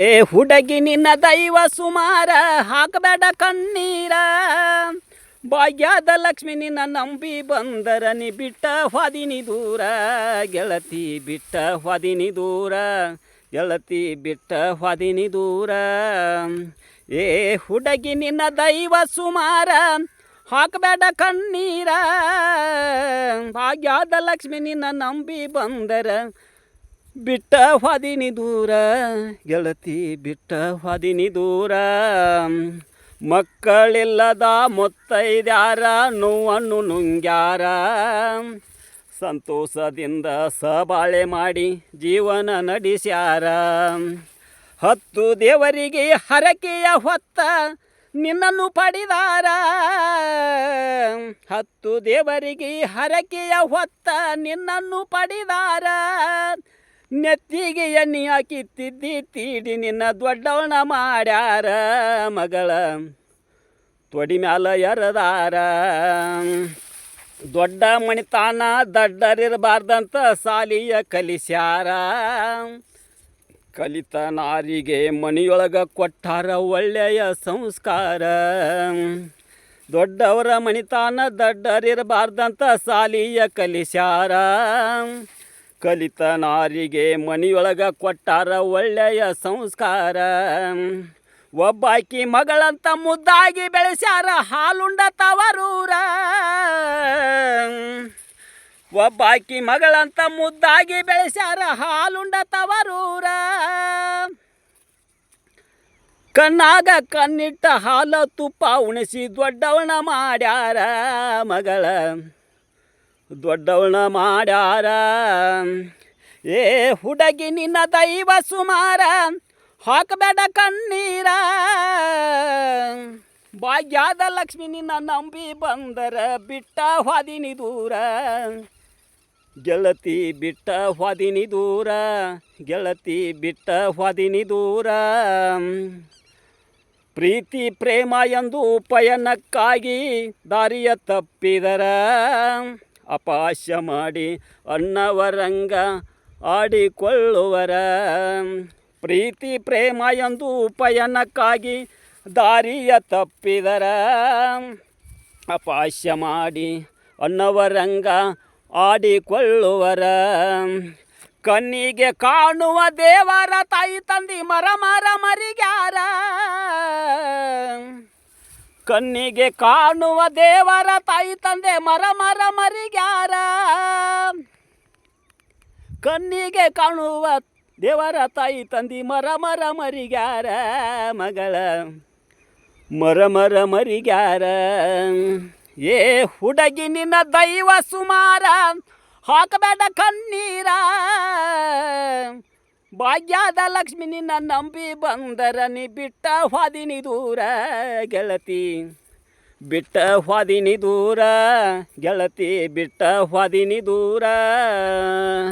ಏ ಹುಡಗಿ ನಿನ್ನ ದೈವ ಸುಮಾರ, ಹಾಕಬೇಡ ಕಣ್ಣೀರ. ಭಾಗ್ಯದ ಲಕ್ಷ್ಮಿ ನಿನ್ನ ನಂಬಿ ಬಂದರ, ನೀ ಬಿಟ್ಟ ಹೊದಿನಿ ದೂರ. ಗೆಳತಿ ಬಿಟ್ಟ ಹೊದಿನಿ ದೂರ, ಗೆಳತಿ ಬಿಟ್ಟ ಹೊದಿನಿ ದೂರ. ಏ ಹುಡಗಿ ನಿನ್ನ ದೈವ ಸುಮಾರ, ಹಾಕಬೇಡ ಕಣ್ಣೀರ. ಭಾಗ್ಯದ ಲಕ್ಷ್ಮಿ ನಿನ್ನ ನಂಬಿ ಬಂದರ ಬಿಟ್ಟ ಹೊದಿನಿ ದೂರ, ಗೆಳತಿ ಬಿಟ್ಟ ಹೊದಿನಿ ದೂರ. ಮಕ್ಕಳಿಲ್ಲದ ಮೊತ್ತೈದ್ಯಾರ, ನೋವನ್ನು ನುಂಗ್ಯಾರ. ಸಂತೋಷದಿಂದ ಸಬಾಳೆ ಮಾಡಿ ಜೀವನ ನಡೆಸ್ಯಾರ. ಹತ್ತು ದೇವರಿಗೆ ಹರಕೆಯ ಹೊತ್ತ ನಿನ್ನನ್ನು ಪಡಿದಾರ. ಹತ್ತು ದೇವರಿಗೆ ಹರಕೆಯ ಹೊತ್ತ ನಿನ್ನನ್ನು ಪಡಿದಾರ. ನೆತ್ತಿಗೆ ಎಣ್ಣೆ ಹಾಕಿ ತಿದ್ದಿ ತೀಡಿ ನಿನ್ನ ದೊಡ್ಡವಣ ಮಾಡ್ಯಾರ ಮಗಳ. ತೊಡಿ ಮ್ಯಾಲ ಎರದಾರ. ದೊಡ್ಡ ಮಣಿತಾನ ದಡ್ಡರಿರಬಾರ್ದಂತ ಸಾಲಿಯ ಕಲಿಸ್ಯಾರ. ಕಲಿತ ನಾರಿಗೆ ಮನೆಯೊಳಗ ಕೊಟ್ಟಾರ ಒಳ್ಳೆಯ ಸಂಸ್ಕಾರ. ದೊಡ್ಡವರ ಮಣಿತಾನ ದಡ್ಡರಿರಬಾರ್ದಂತ ಸಾಲಿಯ ಕಲಿಸ್ಯಾರ. ಕಲಿತ ನಾರಿಗೆ ಮನಿಯೊಳಗ ಕೊಟ್ಟಾರ ಒಳ್ಳೆಯ ಸಂಸ್ಕಾರ. ಒಬ್ಬಾಕಿ ಮಗಳಂತ ಮುದ್ದಾಗಿ ಬೆಳೆಸ್ಯಾರ ಹಾಲುಂಡ ತವರೂರ. ಒಬ್ಬಾಕಿ ಮಗಳಂತ ಮುದ್ದಾಗಿ ಬೆಳೆಸ್ಯಾರ ಹಾಲುಂಡ ತವರೂರ. ಕಣ್ಣಾಗ ಕಣ್ಣಿಟ್ಟ ಹಾಲ ತುಪ್ಪ ಉಣಿಸಿ ದೊಡ್ಡವಣ ಮಾಡ್ಯಾರ ಮಗಳ. ದೊಡ್ಡವನ ಮಾಡ್ಯಾರ. ಏ ಹುಡುಗಿ ನಿನ್ನ ದೈವ ಸುಮಾರ, ಹಾಕಬೇಡ ಕಣ್ಣೀರ. ಭಾಗ್ಯದ ಲಕ್ಷ್ಮಿ ನಿನ್ನ ನಂಬಿ ಬಂದರ, ಬಿಟ್ಟ ಹೊದಿನಿ ದೂರ. ಗೆಳತಿ ಬಿಟ್ಟ ಹೊದಿನಿ ದೂರ, ಗೆಳತಿ ಬಿಟ್ಟ ಹೊದಿನಿ ದೂರ. ಪ್ರೀತಿ, ಪ್ರೇಮ ಎಂದು ಪಯಣಕ್ಕಾಗಿ ದಾರಿಯ ತಪ್ಪಿದರ. ಅಪಾಸ್ಯ ಮಾಡಿ ಅಣ್ಣವರಂಗ ಆಡಿಕೊಳ್ಳುವರ. ಪ್ರೀತಿ, ಪ್ರೇಮ ಎಂದು ಉಪಯನಕ್ಕಾಗಿ ದಾರಿಯ ತಪ್ಪಿದರ. ಅಪಾಶ್ಯ ಮಾಡಿ ಅನ್ನವರಂಗ ಆಡಿಕೊಳ್ಳುವರ. ಕಣ್ಣಿಗೆ ಕಾಣುವ ದೇವರ ತಾಯಿ ತಂದಿ ಮರ ಮರ ಮರಿಗ್ಯಾರ. ಕಣ್ಣಿಗೆ ಕಾಣುವ ದೇವರ ತಾಯಿ ತಂದೆ ಮರ ಮರ ಮರಿಗ್ಯಾರ. ಕಣ್ಣಿಗೆ ಕಾಣುವ ದೇವರ ತಾಯಿ ತಂದಿ ಮರ ಮರ ಮರಿಗ್ಯಾರ ಮಗಳ. ಮರ ಮರ ಮರಿಗ್ಯಾರ. ಏ ಹುಡುಗಿ ನಿನ್ನ ದೈವ ಸುಮಾರ. ಹಾಕಬೇಡ ಕಣ್ಣೀರ. ಭಾಗ್ಯದ ಲಕ್ಷ್ಮಿ ನಿನ್ನ ನಂಬಿ ಬಂದರ ನೀ ಬಿಟ್ಟ ಹಾದಿನಿ ದೂರ ಗೆಳತಿ. ಬಿಟ್ಟ ಹಾದಿನಿ ದೂರ ಗೆಳತಿ, ಬಿಟ್ಟ ಹಾದಿನಿ ದೂರ